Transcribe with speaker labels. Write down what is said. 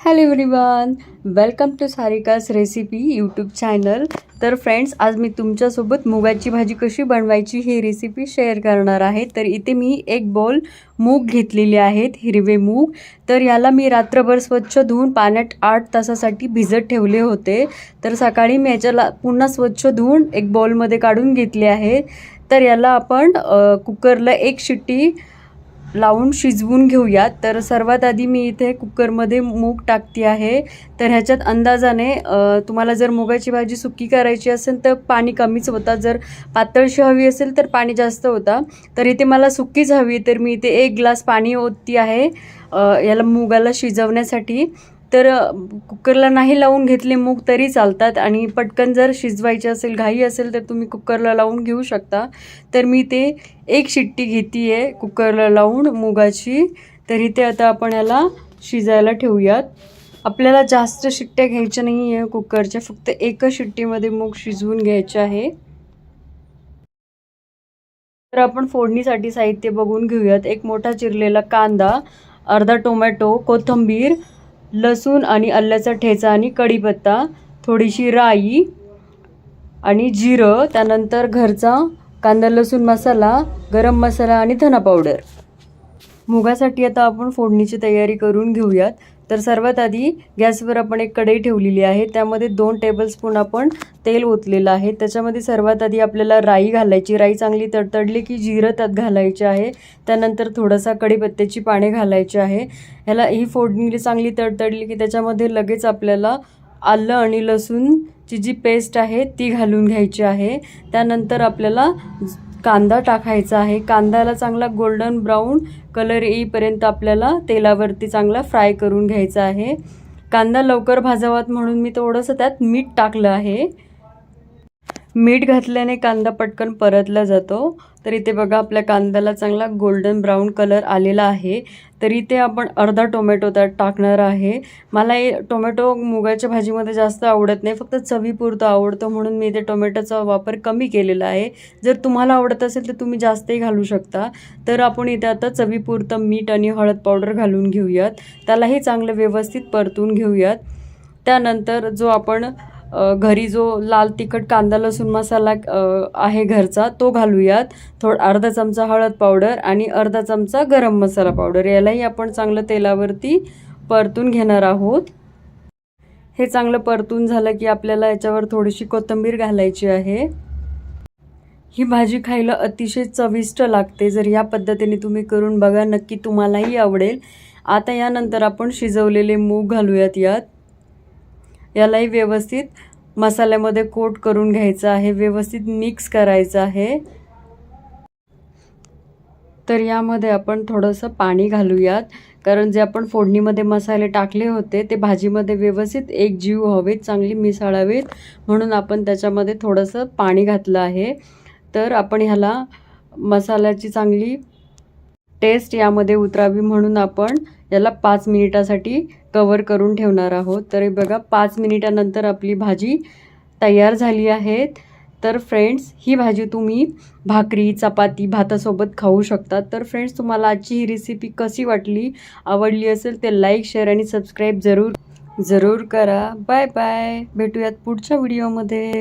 Speaker 1: Hello everyone welcome to Sarika's recipe YouTube channel तर friends आज मी तुमच्यासोबत मुगाची भाजी कशी बनवायची ही रेसिपी शेअर करणार आहे. तर इथे मी एक बॉल मूग घेतलेले आहेत हिरवे मूग. तर याला मी रात्रभर स्वच्छ धुवून पाण्यात आठ तासासाठी भिजत ठेवले होते. तर सकाळी मी याच्याला पुन्हा स्वच्छ धुवून एक बॉलमध्ये काढून घेतले आहे. तर याला आपण कुकरला एक शिट्टी लावून शिजवून घेऊयात तर सर्वात आधी मी इथे कुकरमध्ये मूग टाकते आहे. तर ह्याच्यात अंदाजाने तुम्हाला जर मुगाची भाजी सुकी करायची असेल तर पाणी कमीच होता. जर पातळशी हवी असेल तर पाणी जास्त होता. तर इथे मला सुकीच हवी तर मी इथे एक ग्लास पाणी ओतती आहे याला मुगाला शिजवण्यासाठी. तर कुकरला नाही लावून घेतले मूग तरी चालतात आणि पटकन जर शिजवायचे असेल घाई असेल तर तुम्ही कुकरला लावून घेऊ शकता. तर मी ते एक शिट्टी घेते आहे कुकरला लावून मुगाची. तरी ते आता आपण याला शिजायला ठेवूयात. आपल्याला जास्त शिट्ट्या घ्यायच्या नाही आहे कुकरच्या फक्त एकच शिट्टीमध्ये मूग शिजवून घ्यायचे आहे. तर आपण फोडणीसाठी साहित्य बघून घेऊयात. एक मोठा चिरलेला कांदा अर्धा टोमॅटो कोथिंबीर लसूण आणि आल्याचा ठेचा आणि कढीपत्ता थोडीशी राई आणि जिरं त्यानंतर घरचा कांदा लसूण मसाला गरम मसाला आणि धना पावडर मुगासाठी आता आपण फोडणीची तयारी करून घेऊयात. तर सर्वात आधी गॅसवर आपण एक कढई ठेवलेली आहे. त्यामध्ये दोन टेबलस्पून आपण तेल ओतलेलं आहे. त्याच्यामध्ये सर्वात आधी आपल्याला राई घालायची. राई चांगली तडतडली की जिरं त्यात घालायचे आहे. त्यानंतर थोडासा कढीपत्त्याची पाने घालायची आहे. ह्याला ही फोडणी चांगली तडतडली की त्याच्यामध्ये लगेच आपल्याला आलं आणि लसूणची जी पेस्ट आहे ती घालून घ्यायची आहे. त्यानंतर आपल्याला कांदा टाकायचा आहे. कांद्याला चांगला गोल्डन ब्राऊन कलर येईपर्यंत आपल्याला तेलावरती चांगला फ्राय करून घ्यायचा आहे. कांदा लवकर भाजावात म्हणून मी थोडंसं त्यात मीठ टाकलं आहे. मीठ घातल्याने कांदा पटकन परतला जातो. तर इथे बघा आपल्या कांद्याला चांगला गोल्डन ब्राऊन कलर आलेला आहे. तर इथे आपण अर्धा टोमॅटो त्यात टाकणार आहे. मला हे टोमॅटो मुगाच्या भाजीमध्ये जास्त आवडत नाही. फक्त चवीपुरतं आवडतं म्हणून मी इथे टोमॅटोचा वापर कमी केलेला आहे. जर तुम्हाला आवडत असेल तर तुम्ही जास्तही घालू शकता. तर आपण इथे आता चवीपुरतं मीठ आणि हळद पावडर घालून घेऊयात. त्यालाही चांगलं व्यवस्थित परतून घेऊयात. त्यानंतर जो आपण घरी जो लाल तिखट कांदा लसूण मसाला आहे घरचा तो घालूयात. थोड अर्धा चमचा हळद पावडर आणि अर्धा चमचा गरम मसाला पावडर. यालाही आपण चांगलं तेलावरती परतून घेणार आहोत. हे चांगलं परतून झालं की आपल्याला याच्यावर थोडीशी कोथिंबीर घालायची आहे. ही भाजी खायला अतिशय चविष्ट लागते. जर या पद्धतीने तुम्ही करून बघा नक्की तुम्हालाही आवडेल. आता यानंतर आपण शिजवलेले मूग घालूयात यात. यालाही व्यवस्थित मसाल्यामध्ये कोट करून घ्यायचं आहे व्यवस्थित मिक्स करायचं आहे. तर यामध्ये आपण थोडंसं पाणी घालूयात कारण जे आपण फोडणीमध्ये मसाले टाकले होते ते भाजीमध्ये व्यवस्थित एक जीव हवेत चांगली मिसळावेत म्हणून आपण त्याच्यामध्ये थोडंसं पाणी घातलं आहे. तर आपण ह्याला मसाल्याची चांगली टेस्ट यामध्ये उतरावी म्हणून आपण याला पाच मिनिटासाठी कवर करून ठेवणार आहोत. तर बघा पाच मिनिटानंतर आपली भाजी तयार झाली आहे तर फ्रेंड्स ही भाजी तुम्ही भाकरी चपाती भातासोबत खाऊ शकता. तर फ्रेंड्स तुम्हाला आजची ही रेसिपी कशी वाटली आवडली असेल ते लाईक शेअर आणि सबस्क्राईब जरूर जरूर करा. बाय बाय भेटूयात पुढच्या व्हिडिओमध्ये